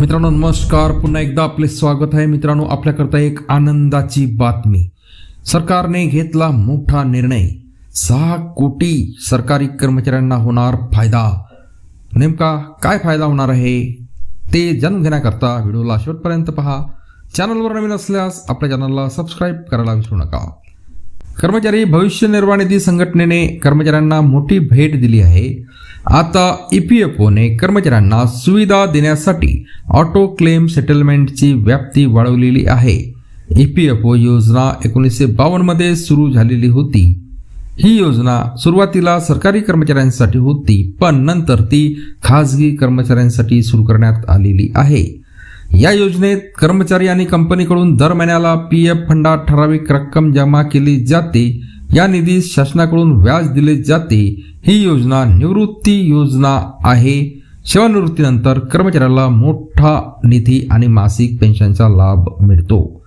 मित्रांनो नमस्कार. पुन्हा एकदा आपले स्वागत आहे. मित्रांनो आपल्याकरता एक आनंदाची बातमी. सरकारने घेतला मोठा निर्णय. सहा कोटी सरकारी कर्मचाऱ्यांना होणार फायदा. नेमका काय फायदा होणार आहे? ते जाणून घेण्याकरता व्हिडिओला शेवटपर्यंत पहा. चॅनलवर नवीन असल्यास आपल्या चॅनलला सबस्क्राईब करायला विसरू नका. कर्मचारी भविष्य निर्वाह निधी संघटनेने कर्मचाऱ्यांना मोठी भेट दिली आहे. आता ई पी एफ ओने कर्मचाऱ्यांना सुविधा देण्यासाठी ऑटो क्लेम सेटलमेंटची व्याप्ती वाढवलेली आहे. ई पी एफ ओ योजना एकोणीसशे बावन्नमध्ये सुरू झालेली होती. ही योजना सुरुवातीला सरकारी कर्मचाऱ्यांसाठी होती पण नंतर ती खाजगी कर्मचाऱ्यांसाठी सुरू करण्यात आलेली आहे. या योजनेत कर्मचारी आणि कंपनीकडून दर महिन्याला पी एफ फंडात ठराविक रक्कम जमा केली जाते. या निधीस शासनाकडून व्याज दिले जाते. ही योजना निवृत्ती योजना आहे. सेवानिवृत्तीनंतर कर्मचाऱ्याला मोठा निधी आणि मासिक पेन्शनचा लाभ मिळतो.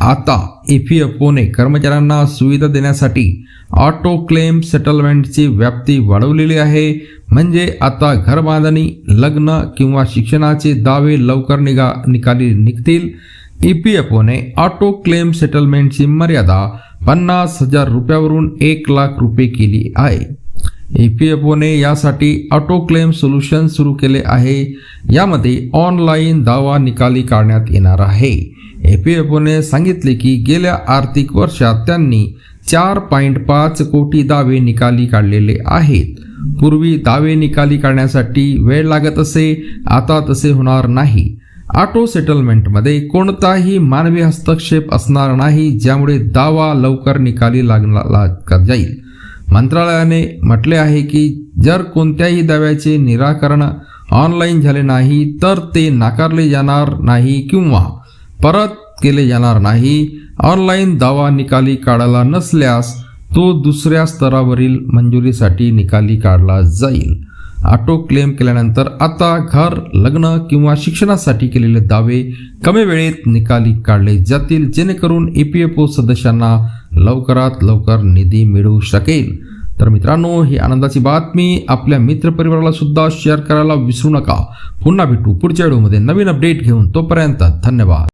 आता ई पी एफ ओने कर्मचाऱ्यांना सुविधा देण्यासाठी ऑटो क्लेम सेटलमेंटची व्याप्ती वाढवलेली आहे. म्हणजे आता घरबांधणी लग्न किंवा शिक्षणाचे दावे लवकर निगा निकाली निघतील. ई पी एफ ओने ऑटो क्लेम सेटलमेंटची मर्यादा पन्नास हजार रुपयावरून एक लाख रुपये केली आहे. ई पी एफ ओने यासाठी ऑटो क्लेम सोल्युशन सुरू केले आहे. यामध्ये ऑनलाईन दावा निकाली काढण्यात येणार आहे. ए पी एफ ओने सांगितले की गेल्या आर्थिक वर्षात त्यांनी चार पॉईंट पाच कोटी दावे निकाली काढलेले आहेत. पूर्वी दावे निकाली काढण्यासाठी वेळ लागत असे आता तसे होणार नाही. ऑटो सेटलमेंटमध्ये कोणताही मानवी हस्तक्षेप असणार नाही ज्यामुळे दावा लवकर निकाली लागला जाईल. मंत्रालयाने म्हटले आहे की जर कोणत्याही दाव्याचे निराकरण ऑनलाईन झाले नाही तर ते नाकारले जाणार नाही किंवा परत केले जाणार नाही. ऑनलाईन दावा निकाली काढायला नसल्यास तो दुसऱ्या स्तरावरील मंजुरीसाठी निकाली काढला जाईल. ऑटो क्लेम केल्यानंतर आता घर लग्न किंवा शिक्षणासाठी केलेले दावे कमी वेळेत निकाली काढले जातील जेणेकरून ई पी एफ ओ सदस्यांना लवकरात लवकर निधी मिळू शकेल. तर मित्रांनो ही आनंदाची बातमी आपल्या मित्रपरिवाराला सुद्धा शेअर करायला विसरू नका. पुन्हा भेटू पुढच्या व्हिडिओमध्ये नवीन अपडेट घेऊन तोपर्यंत धन्यवाद.